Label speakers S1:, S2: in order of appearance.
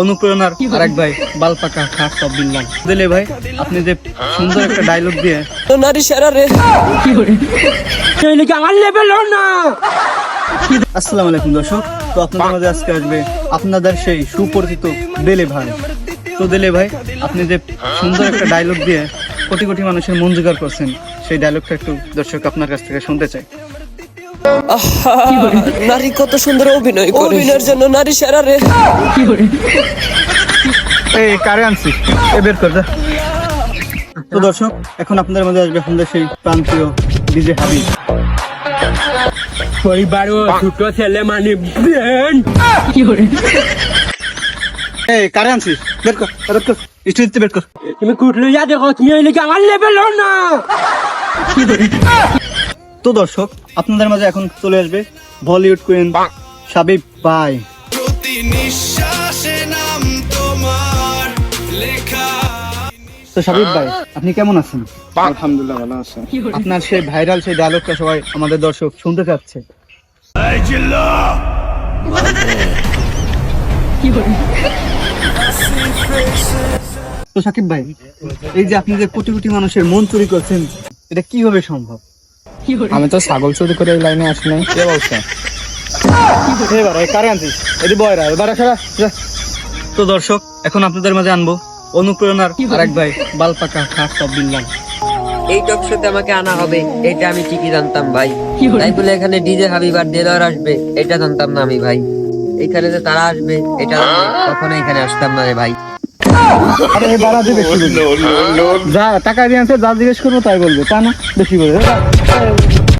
S1: অনুপ্রেরণার আরেক ভাই বালপাকা খাট সব বিল্লাম দিলে ভাই আপনি যে সুন্দর একটা ডায়লগ দিয়ে তো
S2: নারী সেরা রে।
S1: আসসালামু আলাইকুম দর্শক তো আপনাদের মাঝে আজকে আসবে আপনাদের সেই সুপরিচিত দেলে ভাই। তো দেলে ভাই আপনি যে সুন্দর একটা ডায়লগ দিয়ে কোটি কোটি মানুষের মন জোগাড় করছেন সেই ডায়লগটা একটু দর্শক আপনার কাছ থেকে শুনতে চাই।
S2: নারী কত সুন্দর অভিনয় করে। অভিনয়ের জন্য নারী সেরা রে।
S1: এই কারে আনছি? এ বের কর তো দর্শক এখন আপনাদের মাঝে আসবে আমাদের সেই প্রান্তীয় ডিজে হাবিব।
S3: পরিবারও ছোট ছেলে মানে ব্রেন
S1: এই কারে আনছিস? বের কর বের কর। স্টুডিওতে বের কর।
S3: তুমি কুটলে যা দেখো তুমি এলে কি আমার লেভেল না।
S1: তো দর্শক আপনাদের মাঝে এখন চলে আসবে বলিউড কুইন সাবিব ভাই।
S4: প্রতি নিঃশ্বাসে নাম তোমার লেখা।
S1: তো সাবিব ভাই আপনি কেমন আছেন?
S5: আলহামদুলিল্লাহ ভালো আছেন
S1: আপনার সেই ভাইরাল সেই ডায়লগটা সবাই আমাদের দর্শক শুনতে চাচ্ছে। তো সাকিব ভাই এই যে আপনি যে কোটি কোটি মানুষের মন চুরি করছেন এটা কীভাবে সম্ভব?
S5: আমি তো ছাগল চুরি করে এই লাইনে আসি নাই। কে বলছে?
S1: এবার এই কারে আনছিস? এটি বয়রা এবার তো দর্শক এখন আপনাদের মাঝে আনব অনুপ্রেরণার আরেক ভাই বালপাকা খাট সব বিল্লাম
S2: এই টক শোতে আমাকে আনা হবে এটা আমি ঠিকই জানতাম ভাই। তাই বলে এখানে ডিজে হাবিব আর দেলোয়ার আসবে এটা জানতাম না আমি ভাই। এখানে যে তারা আসবে এটা কখনো এখানে আসতাম না রে ভাই।
S1: আরে এই বাড়া দিয়ে বেশি বলবে। যা টাকা দিয়ে আনছে যা জিজ্ঞেস করব তাই বলবে তা না? বেশি বলবে